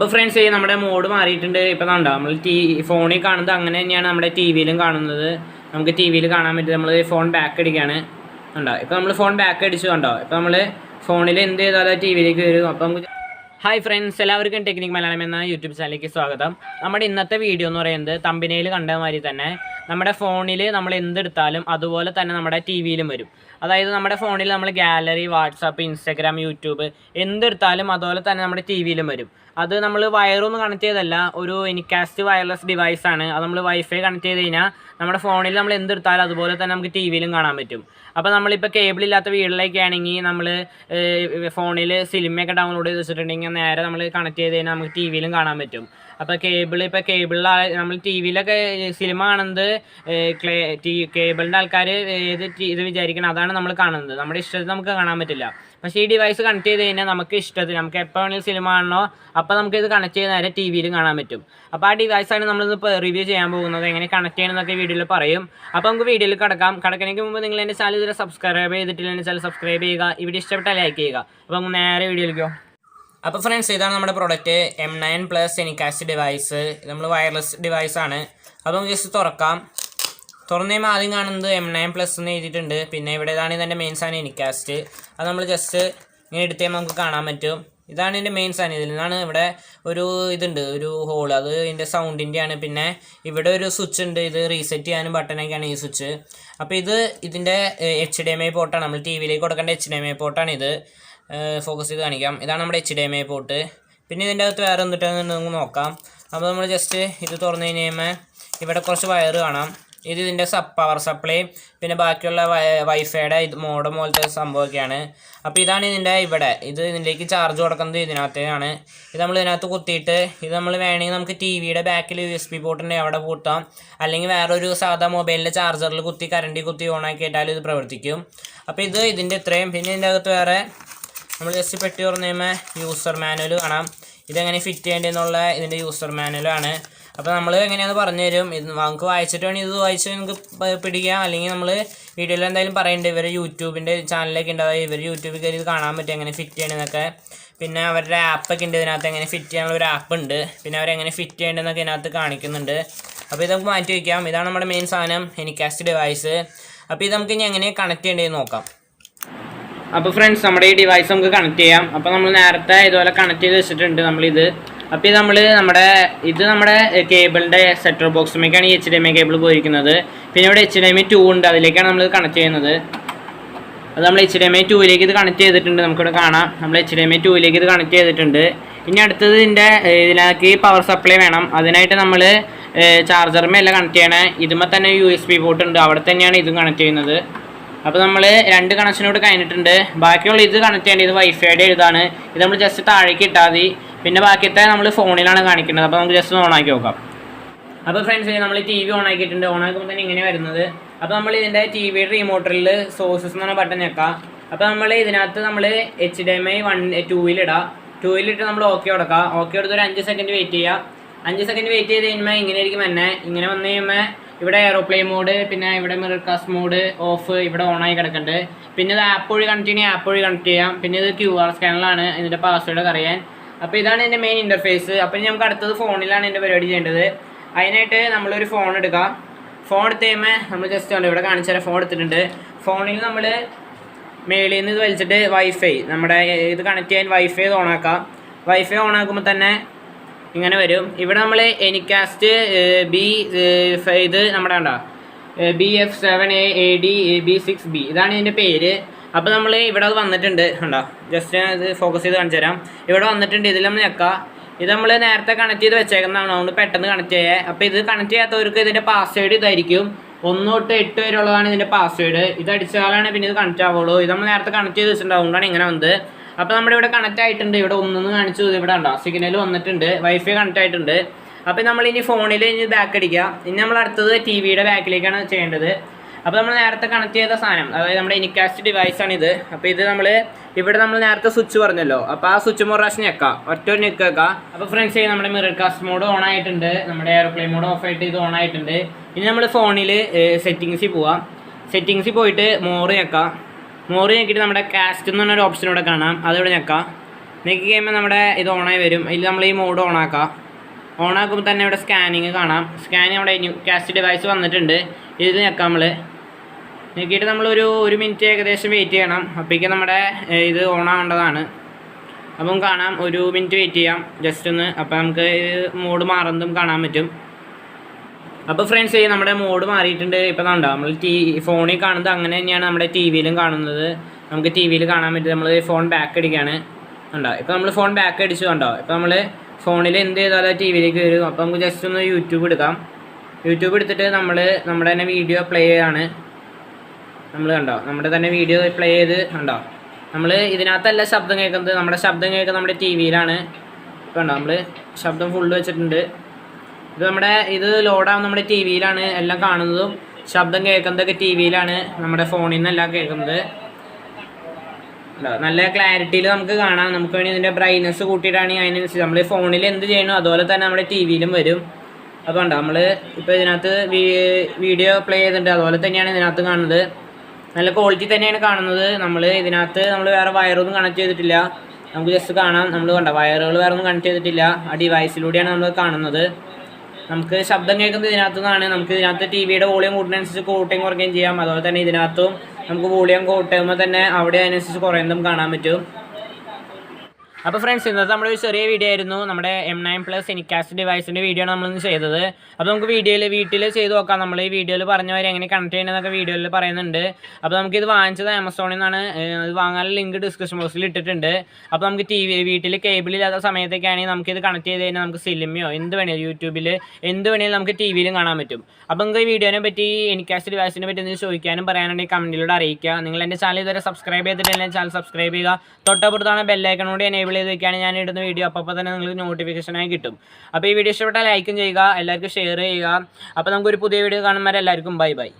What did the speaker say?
അപ്പോൾ ഫ്രണ്ട്സ് നമ്മുടെ മോഡ് മാറിയിട്ടുണ്ട്. ഇപ്പോൾ കണ്ടോ നമ്മൾ ടി ഫോണിൽ കാണുന്നത് അങ്ങനെ തന്നെയാണ് നമ്മുടെ ടി വിയിലും കാണുന്നത്. നമുക്ക് ടി വിയിൽ കാണാൻ പറ്റും നമ്മൾ ഫോൺ ബാക്ക് അടിക്കുകയാണ് കണ്ടോ ഇപ്പോൾ നമ്മൾ ഫോൺ ബാക്ക് അടിച്ചു കണ്ടോ. ഇപ്പോൾ നമ്മൾ ഫോണിൽ എന്ത് ചെയ്താലും ടി വിയിലേക്ക് വരും. അപ്പോൾ നമുക്ക് ഹായ് ഫ്രണ്ട്സ് എല്ലാവർക്കും ടെക്നിക് മലയാളം എന്ന യൂട്യൂബ് ചാനലിലേക്ക് സ്വാഗതം. നമ്മുടെ ഇന്നത്തെ വീഡിയോ എന്ന് പറയുന്നത് തമ്പിനയിൽ കണ്ട മാതിരി തന്നെ നമ്മുടെ ഫോണിൽ നമ്മൾ എന്തെടുത്താലും അതുപോലെ തന്നെ നമ്മുടെ ടി വിയിലും വരും. അതായത് നമ്മുടെ ഫോണിൽ നമ്മൾ ഗാലറി വാട്സാപ്പ് ഇൻസ്റ്റാഗ്രാം യൂട്യൂബ് എന്തെടുത്താലും അതുപോലെ തന്നെ നമ്മുടെ ടി വിയിലും വരും. അത് നമ്മൾ വയറൊന്നും കണക്ട് ചെയ്തല്ല ഒരു എനിക്കാസ്റ്റ് വയർലെസ് ഡിവൈസ് ആണ്. അത് നമ്മൾ വൈഫൈ കണക്ട് ചെയ്ത് കഴിഞ്ഞാൽ നമ്മുടെ ഫോണിൽ നമ്മൾ എന്തെടുത്താലും അതുപോലെ തന്നെ നമുക്ക് ടി വിയിലും കാണാൻ പറ്റും. അപ്പോൾ നമ്മളിപ്പോൾ കേബിൾ ഇല്ലാത്ത വീട്ടിലേക്ക് നമ്മൾ ഫോണിൽ സിനിമയൊക്കെ ഡൗൺലോഡ് ചെയ്ത് വെച്ചിട്ടുണ്ടെങ്കിൽ നേരെ നമ്മൾ കണക്ട് ചെയ്ത് കഴിഞ്ഞാൽ നമുക്ക് ടി വിയിലും കാണാൻ പറ്റും. അപ്പോൾ കേബിൾ ഇപ്പോൾ കേബിളിൽ നമ്മൾ ടി വിയിലൊക്കെ സിനിമ കാണുന്നത് ക്ലേ ടി കേബിളിന്റെ ആൾക്കാർ ഏത് ഇത് വിചാരിക്കണം അതാണ് നമ്മൾ കാണുന്നത്. നമ്മുടെ ഇഷ്ടത്തിൽ നമുക്ക് കാണാൻ പറ്റില്ല. പക്ഷേ ഈ ഡിവൈസ് കണക്ട് ചെയ്ത് കഴിഞ്ഞാൽ നമുക്ക് ഇഷ്ടത്തിന് നമുക്ക് എപ്പോൾ വേണമെങ്കിലും സിനിമ കാണണോ അപ്പോൾ നമുക്ക് ഇത് കണക്ട് ചെയ്ത് നേരെ ടി വിയിലും കാണാൻ പറ്റും. അപ്പോൾ ആ ഡിവൈസാണ് നമ്മൾ ഇന്ന് റിവ്യൂ ചെയ്യാൻ പോകുന്നത് എങ്ങനെ കണക്ട് ചെയ്യണമെന്നൊക്കെ വീഡിയോയിൽ പറയും. അപ്പോൾ നമുക്ക് വീഡിയോയിൽ കിടക്കാം. കിടക്കണമെങ്കിൽ മുമ്പ് നിങ്ങൾ എന്റെ ചാനൽ ഇതുവരെ സബ്സ്ക്രൈബ് ചെയ്തിട്ടില്ല എന്റെ ചാനൽ സബ്സ്ക്രൈബ് ചെയ്യുക. വീഡിയോ ഇഷ്ടപ്പെട്ടാൽ ലൈക്ക് ചെയ്യുക. അപ്പോൾ നേരെ വീഡിയോയിലേക്കോ അപ്പോൾ ഫ്രണ്ട്സ് ഇതാണ് നമ്മുടെ product M nine plus AnyCast device നമ്മൾ വയർലെസ് ഡിവൈസാണ് അപ്പോൾ നമുക്ക് ജസ്റ്റ് തുറക്കാം. തുറന്നു ആദ്യം കാണുന്നത് എം നയൻ പ്ലസ് എന്ന് എഴുതിയിട്ടുണ്ട്. പിന്നെ ഇവിടെ ഇതാണ് ഇതിന്റെ മെയിൻ സാധനം എനിക്കാസ്റ്റ് അത് നമ്മൾ ജസ്റ്റ് ഇങ്ങനെ എടുത്ത് നമുക്ക് കാണാൻ പറ്റും. ഇതാണ് ഇതിന്റെ മെയിൻ സാധനം. ഇതിൽ നിന്നാണ് ഇവിടെ ഒരു ഇതുണ്ട് ഒരു ഹോൾ അത് ഇതിന്റെ സൗണ്ടിന്റെയാണ് പിന്നെ ഇവിടെ ഒരു സ്വിച്ച് ഉണ്ട്. ഇത് റീസെറ്റ് ചെയ്യാനും ബട്ടനൊക്കെയാണ് ഈ സ്വിച്ച് അപ്പോൾ ഇത് ഇതിന്റെ എച്ച് ഡി എം ഐ പോർട്ടാണ് നമ്മൾ ടി വിയിലേക്ക് കൊടുക്കേണ്ട എച്ച് ഡി എം ഐ പോർട്ടാണ് ഇത്. ഫോക്കസ് ചെയ്ത് കാണിക്കാം. ഇതാണ് നമ്മുടെ H D M I port പിന്നെ ഇതിന്റെ അകത്ത് വേറെ എന്തിട്ടാണെന്ന് നമുക്ക് നോക്കാം. അപ്പോൾ നമ്മൾ ജസ്റ്റ് ഇത് തുറന്നു കഴിഞ്ഞ് കഴിയുമ്പോൾ ഇവിടെ കുറച്ച് വയറ് കാണാം. ഇത് ഇതിന്റെ പവർ സപ്ലൈ പിന്നെ ബാക്കിയുള്ള വൈഫൈയുടെ ഇത് മോഡം പോലത്തെ സംഭവമൊക്കെയാണ്. അപ്പോൾ ഇതാണ് ഇതിന്റെ ഇവിടെ. ഇത് ഇതിലേക്ക് ചാർജ് കൊടുക്കുന്നത് ഇതിനകത്തേക്കാണ്. ഇത് നമ്മൾ ഇതിനകത്ത് കുത്തിയിട്ട് ഇത് നമ്മൾ വേണമെങ്കിൽ നമുക്ക് ടി വിയുടെ ബാക്കിൽ യു എസ് ബി പോർട്ടിന്റെ അവിടെ പൂട്ടാം. അല്ലെങ്കിൽ വേറൊരു സാധാ മൊബൈലിന്റെ ചാർജറിൽ കുത്തി കറണ്ടി കുത്തി ഓണാക്കി ഇട്ടാലും ഇത് പ്രവർത്തിക്കും. അപ്പോൾ ഇത് ഇതിന്റെ ഇത്രയും. പിന്നെ ഇതിന്റെ അകത്ത് വേറെ നമ്മൾ ജസ്റ്റ് പെട്ടി കഴിയുമ്പോൾ യൂസർ മാനുവൽ കാണാം. ഇതെങ്ങനെ ഫിറ്റ് ചെയ്യേണ്ടതെന്നുള്ള ഇതിന്റെ യൂസർ മാനുവലാണ് അപ്പോൾ നമ്മൾ എങ്ങനെയാണെന്ന് പറഞ്ഞു തരും. ഇത് നമുക്ക് വായിച്ചിട്ട് വേണമെങ്കിൽ ഇത് വായിച്ച് നിങ്ങൾക്ക് പിടിക്കാം. അല്ലെങ്കിൽ നമ്മൾ വീഡിയോയിൽ എന്തായാലും പറയുന്നുണ്ട് ഇവർ യൂട്യൂബിന്റെ ചാനലൊക്കെ ഉണ്ട് ഇവർ യൂട്യൂബിൽ കയറി ഇത് കാണാൻ പറ്റും എങ്ങനെ ഫിറ്റ് ചെയ്യണമെന്നൊക്കെ പിന്നെ അവരുടെ ആപ്പൊക്കെ ഉണ്ട് ഇതിനകത്ത് എങ്ങനെ ഫിറ്റ് ചെയ്യാനുള്ള ഒരു ആപ്പ് ഉണ്ട് പിന്നെ അവരെങ്ങനെ ഫിറ്റ് ചെയ്യേണ്ടതെന്നൊക്കെ ഇതിനകത്ത് കാണിക്കുന്നുണ്ട്. അപ്പോൾ ഇത് നമുക്ക് മാറ്റി വയ്ക്കാം ഇതാണ് നമ്മുടെ മെയിൻ സാധനം എനിക്കാസ്റ്റ് ഡിവൈസ് അപ്പോൾ ഇത് നമുക്ക് ഇനി എങ്ങനെ കണക്ട് ചെയ്യേണ്ടതെന്ന് നോക്കാം. അപ്പോൾ ഫ്രണ്ട്സ് നമ്മുടെ ഈ ഡിവൈസ് നമുക്ക് കണക്ട് ചെയ്യാം. അപ്പോൾ നമ്മൾ നേരത്തെ ഇതുപോലെ കണക്ട് ചെയ്ത് വെച്ചിട്ടുണ്ട് നമ്മളിത്. അപ്പോൾ നമ്മൾ നമ്മുടെ ഇത് നമ്മുടെ കേബിളിന്റെ സെറ്റർ ബോക്സുമേക്കാണ് ഈ H D M I cable പോയിരിക്കുന്നത് പിന്നെ ഇവിടെ H D M I two ഉണ്ട് അതിലേക്കാണ് നമ്മൾ കണക്ട് ചെയ്യുന്നത്. അത് നമ്മൾ എച്ച് ഡി എം ഐ ടുവിലേക്ക് ഇത് കണക്ട് ചെയ്തിട്ടുണ്ട് നമുക്കിവിടെ കാണാം. നമ്മൾ എച്ച് ഡി എം ഐ ടുവിലേക്ക് ഇത് കണക്ട് ചെയ്തിട്ടുണ്ട്. ഇനി അടുത്തത് ഇതിന്റെ ഇതിലേക്ക് പവർ സപ്ലൈ വേണം. അതിനായിട്ട് നമ്മൾ ചാർജറുമല്ല കണക്ട് ചെയ്യണേ. ഇതുമ്പോൾ തന്നെ യു എസ് ബി പോർട്ട് ഉണ്ട് അവിടെ തന്നെയാണ് ഇതും കണക്ട് ചെയ്യുന്നത്. അപ്പോൾ നമ്മൾ രണ്ട് കണക്ഷനോട് കഴിഞ്ഞിട്ടുണ്ട്. ബാക്കിയുള്ള ഇത് കണക്ട് ചെയ്യേണ്ടത് വൈഫൈയുടെ ഇതാണ്. ഇത് നമ്മൾ ജസ്റ്റ് താഴേക്ക് ഇട്ടാൽ മതി. പിന്നെ ബാക്കിയത്തെ നമ്മൾ ഫോണിലാണ് കാണിക്കുന്നത്. അപ്പോൾ നമുക്ക് ജസ്റ്റ് ഓൺ ആക്കി നോക്കാം. അപ്പോൾ ഫ്രണ്ട്സ് നമ്മൾ ടി വി ഓൺ ആക്കിയിട്ടുണ്ട്. ഓൺ ആക്കുമ്പോൾ തന്നെ ഇങ്ങനെ വരുന്നത്. അപ്പോൾ നമ്മൾ ഇതിന്റെ ടി വിയുടെ റിമോട്ടറിൽ സോഴ്സസ് എന്ന് പറഞ്ഞ ബട്ടൺ ഞെക്കാം അപ്പോൾ നമ്മൾ ഇതിനകത്ത് നമ്മൾ H D M I one ടൂവിലിടാം ടൂവിലിട്ട് നമ്മൾ ഓക്കെ കൊടുക്കാം. ഓക്കെ കൊടുത്ത് ഒരു അഞ്ച് സെക്കൻഡ് വെയിറ്റ് ചെയ്യുക അഞ്ച് സെക്കൻഡ് വെയിറ്റ് ചെയ്ത് കഴിയുമ്പോൾ ഇങ്ങനെ ആയിരിക്കും തന്നെ ഇങ്ങനെ വന്നു കഴിയുമ്പോൾ ഇവിടെ എയറോപ്ലെയിൻ മോഡ് പിന്നെ ഇവിടെ മിറർ കാസ്റ്റ് മോഡ് ഓഫ് ഇവിടെ ഓൺ ആയി കിടക്കുന്നുണ്ട് പിന്നെ ഇത് ആപ്പ് വഴി കണക്ട് ചെയ്യണമെങ്കിൽ ആപ്പ് വഴി കണക്ട് ചെയ്യാം. പിന്നെ ഇത് ക്യു ആർ സ്കാനറിലാണ് ഇതിന്റെ പാസ്വേഡ് അറിയാൻ. അപ്പോൾ ഇതാണ് എന്റെ മെയിൻ ഇന്റർഫേസ് അപ്പോൾ നമുക്ക് അടുത്തത് ഫോണിലാണ് എന്റെ പരിപാടി ചെയ്യേണ്ടത്. അതിനായിട്ട് നമ്മളൊരു ഫോൺ എടുക്കാം. ഫോൺ എടുത്ത് കഴിയുമ്പോൾ നമ്മൾ ജസ്റ്റ് ഉണ്ട് ഇവിടെ കാണിച്ചു തരാം ഫോൺ എടുത്തിട്ടുണ്ട്. ഫോണിൽ നമ്മൾ മേളിൽ നിന്ന് ഇത് വലിച്ചിട്ട് വൈഫൈ നമ്മുടെ ഇത് കണക്ട് ചെയ്യാൻ വൈഫൈ ഓണാക്കാം വൈഫൈ ഓണാക്കുമ്പോൾ തന്നെ ഇങ്ങനെ വരും. ഇവിടെ നമ്മൾ എനിക്കാസ്റ്റ് ബി ഇത് നമ്മുടെ ഉണ്ടോ B F seven A A D B six B ഇതാണ് ഇതിന്റെ പേര്. അപ്പോൾ നമ്മൾ ഇവിടെ അത് വന്നിട്ടുണ്ട്. ഉണ്ടോ ജസ്റ്റ് ഞാൻ ഇത് ഫോക്കസ് ചെയ്ത് കാണിച്ചു തരാം. ഇവിടെ വന്നിട്ടുണ്ട്. ഇതിൽ നമ്മൾ ഞെക്കാം. ഇത് നമ്മൾ നേരത്തെ കണക്ട് ചെയ്ത് വെച്ചേക്കുന്നതാണ്. അതുകൊണ്ട് പെട്ടെന്ന് കണക്ട് ചെയ്യേ. അപ്പോൾ ഇത് കണക്ട് ചെയ്യാത്തവർക്ക് ഇതിന്റെ പാസ്വേഡ് ഇതായിരിക്കും. ഒന്ന് തൊട്ട് എട്ട് വരെയുള്ളതാണ് ഇതിന്റെ പാസ്വേഡ് ഇത് അടിച്ചാലാണ് പിന്നെ ഇത് കണക്ട് ആവുള്ളൂ. ഇത് നമ്മൾ നേരത്തെ കണക്ട് ചെയ്ത് വെച്ചിട്ടുണ്ട്. അതുകൊണ്ടാണ് ഇങ്ങനെ വന്നത്. അപ്പോൾ നമ്മുടെ ഇവിടെ കണക്ട് ആയിട്ടുണ്ട്. ഇവിടെ ഒന്നെന്ന് കാണിച്ചു. ഇവിടെ ഉണ്ടോ സിഗ്നൽ വന്നിട്ടുണ്ട്. വൈഫൈ കണക്ട് ആയിട്ടുണ്ട്. അപ്പോൾ നമ്മൾ ഇനി ഫോണിൽ ഇനി ബാക്ക് അടിക്കുക ഇനി നമ്മൾ അടുത്തത് ടി വിയുടെ ബാക്കിലേക്കാണ് ചെയ്യേണ്ടത്. അപ്പോൾ നമ്മൾ നേരത്തെ കണക്ട് ചെയ്ത സാധനം അതായത് നമ്മുടെ ഇനിക്കാസ്റ്റ് ആണ് ഇത് അപ്പോൾ ഇത് നമ്മൾ ഇവിടെ നമ്മൾ നേരത്തെ സ്വിച്ച് പറഞ്ഞല്ലോ. അപ്പോൾ ആ സ്വിച്ച് പ്രാവശ്യം ഞെക്കാം. ഒറ്റ ഒരു ഞെക്ക് അപ്പോൾ ഫ്രണ്ട്സ് നമ്മുടെ മിറർ കാസ്റ്റ് മോഡ് ഓൺ ആയിട്ടുണ്ട്. നമ്മുടെ എയർപ്ലെയിൻ മോഡ് ഓഫ് ആയിട്ട് ഇത് ഓൺ ആയിട്ടുണ്ട്. ഇനി നമ്മൾ ഫോണിൽ സെറ്റിങ്സിൽ പോവാം. സെറ്റിങ്സിൽ പോയിട്ട് മോറ് ഞെക്കാം. മോറ് ഞെക്കിയിട്ട് നമ്മുടെ കാസ്റ്റ് എന്ന് പറഞ്ഞൊരു ഓപ്ഷൻ ഇവിടെ കാണാം. അതിവിടെ ഞെക്കാം. നെക്കി കഴിയുമ്പോൾ നമ്മുടെ ഇത് ഓണായി വരും. ഇതിൽ നമ്മൾ ഈ മോഡ് ഓണാക്കാം ഓണാക്കുമ്പോൾ തന്നെ ഇവിടെ സ്കാനിങ് കാണാം. സ്കാനിങ് നമ്മുടെ കാസ്റ്റ് ഡിവൈസ് വന്നിട്ടുണ്ട്. ഇതിൽ ഞെക്കാം നമ്മൾ ഞെക്കിയിട്ട് നമ്മളൊരു ഒരു മിനിറ്റ് ഏകദേശം വെയിറ്റ് ചെയ്യണം. അപ്പോഴേക്കും നമ്മുടെ ഇത് ഓണാവേണ്ടതാണ്. അപ്പം കാണാം ഒരു മിനിറ്റ് വെയിറ്റ് ചെയ്യാം. ജസ്റ്റ് ഒന്ന് അപ്പം നമുക്ക് മോഡ് മാറുന്നതും കാണാൻ പറ്റും. അപ്പോൾ ഫ്രണ്ട്സ് നമ്മുടെ മോഡ് മാറിയിട്ടുണ്ട്. ഇപ്പം കണ്ടോ നമ്മൾ ടി ഫോണിൽ കാണുന്നത് അങ്ങനെ തന്നെയാണ് നമ്മുടെ ടി വിയിലും കാണുന്നത്. നമുക്ക് ടി വിയിൽ കാണാൻ പറ്റും. നമ്മൾ ഫോൺ ബാക്ക് അടിക്കുകയാണ് കണ്ടോ ഇപ്പം നമ്മൾ ഫോൺ ബാക്ക് അടിച്ചു കണ്ടോ. ഇപ്പം നമ്മൾ ഫോണിൽ എന്ത് ചെയ്താലും ടി വിയിലേക്ക് വരും. അപ്പോൾ നമുക്ക് ജസ്റ്റ് ഒന്ന് യൂട്യൂബ് എടുക്കാം. യൂട്യൂബ് എടുത്തിട്ട് നമ്മൾ നമ്മുടെ തന്നെ വീഡിയോ പ്ലേ ചെയ്യാണ്. നമ്മൾ കണ്ടോ? നമ്മുടെ തന്നെ വീഡിയോ പ്ലേ ചെയ്ത് കണ്ടോ? നമ്മൾ ഇതിനകത്തല്ല ശബ്ദം കേൾക്കുന്നത്. നമ്മുടെ ശബ്ദം കേൾക്കുന്നത് നമ്മുടെ ടി വിയിലാണ് കണ്ടോ? നമ്മൾ ശബ്ദം ഫുള്ള് വെച്ചിട്ടുണ്ട്. ഇത് നമ്മുടെ ഇത് ലോഡാവും നമ്മുടെ ടി വിയിലാണ് എല്ലാം കാണുന്നതും. ശബ്ദം കേൾക്കുന്നതൊക്കെ ടി വിയിലാണ് നമ്മുടെ ഫോണിൽ നിന്നെല്ലാം കേൾക്കുന്നത്? നല്ല ക്ലാരിറ്റിയിൽ നമുക്ക് കാണാം. നമുക്ക് വേണമെങ്കിൽ ഇതിന്റെ ബ്രൈറ്റ്നസ് കൂട്ടിയിട്ടാണെങ്കിൽ അതിനനുസരിച്ച് നമ്മൾ ഫോണിൽ എന്ത് ചെയ്യണോ അതുപോലെ തന്നെ നമ്മുടെ ടി വിയിലും വരും. അപ്പോൾ ഉണ്ടോ നമ്മൾ ഇപ്പോൾ ഇതിനകത്ത് വീഡിയോ പ്ലേ ചെയ്തിട്ടുണ്ട്. അതുപോലെ തന്നെയാണ് ഇതിനകത്ത് കാണുന്നത്. നല്ല ക്വാളിറ്റി തന്നെയാണ് കാണുന്നത്. നമ്മൾ ഇതിനകത്ത് നമ്മൾ വേറെ വയറൊന്നും കണക്ട് ചെയ്തിട്ടില്ല. നമുക്ക് ജസ്റ്റ് കാണാം. നമ്മൾ കണ്ട? വയറുകൾ വേറെ ഒന്നും കണക്ട് ചെയ്തിട്ടില്ല. ആ ഡിവൈസിലൂടെയാണ് നമ്മൾ കാണുന്നത്. നമുക്ക് ശബ്ദം കേൾക്കുന്നത് ഇതിനകത്തു നിന്നാണ്. നമുക്ക് ഇതിനകത്ത് ടി വിയുടെ വോളിയം കൂടുന്നതനുസരിച്ച് കൂട്ടുകയും കുറയ്ക്കുകയും ചെയ്യാം. അതുപോലെ തന്നെ ഇതിനകത്തും നമുക്ക് വോളിയം കൂട്ടുമ്പോൾ തന്നെ അവിടെ അതിനനുസരിച്ച് കുറയുന്നതും കാണാൻ പറ്റും. അപ്പോൾ ഫ്രണ്ട്സ് ഇന്നത്തെ നമ്മുടെ ഒരു ചെറിയ വീഡിയോ ആയിരുന്നു. നമ്മുടെ എം നയൻ പ്ലസ് എനിക്കാസ്റ്റ് ഡിവൈസിന്റെ വീഡിയോ ആണ് നമ്മളിന്ന് ചെയ്തത്. അപ്പോൾ നമുക്ക് വീഡിയോയിൽ വീട്ടിൽ ചെയ്ത് നോക്കാം. നമ്മൾ ഈ വീഡിയോയിൽ പറഞ്ഞ വരെ എങ്ങനെ കണക്ട് ചെയ്യണമെന്നൊക്കെ വീഡിയോയിൽ പറയുന്നുണ്ട്. അപ്പോൾ നമുക്കിത് വാങ്ങിച്ചത് ആമസോണിൽ നിന്നാണ് ഇത് വാങ്ങാനുള്ള ലിങ്ക് ഡിസ്ക്രിപ്ഷൻ ബോക്സിൽ ഇട്ടിട്ടുണ്ട്. അപ്പോൾ നമുക്ക് ടി വി വീട്ടിൽ കേബിൾ ഇല്ലാത്ത സമയത്തൊക്കെയാണെങ്കിൽ നമുക്കിത് കണക്ട് ചെയ്ത് കഴിഞ്ഞാൽ നമുക്ക് സിനിമയോ എന്ത് വേണേലും യൂട്യൂബിൽ എന്ത് വേണേലും നമുക്ക് ടി വിയിലും കാണാൻ പറ്റും. അപ്പോൾ നിങ്ങൾക്ക് ഈ വീഡിയോനെ പറ്റി എനിക്കാസ്റ്റ് ഡിവൈസിനെ പറ്റി എന്തെങ്കിലും ചോദിക്കാനും പറയാനുണ്ടെങ്കിൽ കമന്റിലൂടെ അറിയിക്കുക. നിങ്ങൾ എന്റെ ചാനൽ ഇതുവരെ സബ്സ്ക്രൈബ് ചെയ്തിട്ടില്ലെങ്കിൽ ചാനൽ സബ്സ്ക്രൈബ് ചെയ്യുക. തൊട്ടപ്പുറത്താണ് ബെല്ലൈക്കണോട് എനേബിൾ ചെയ്ത് വെക്കുകയാണ് ഞാൻ ഇടുന്ന വീഡിയോ അപ്പോൾ തന്നെ നിങ്ങൾക്ക് നോട്ടിഫിക്കേഷനായി കിട്ടും. അപ്പോൾ ഈ വീഡിയോ ഇഷ്ടപ്പെട്ടാൽ ലൈക്കും ചെയ്യുക എല്ലാവർക്കും ഷെയർ ചെയ്യുക. അപ്പോൾ നമുക്കൊരു പുതിയ വീഡിയോ കാണുമ്പോൾ എല്ലാവർക്കും ബൈ ബൈ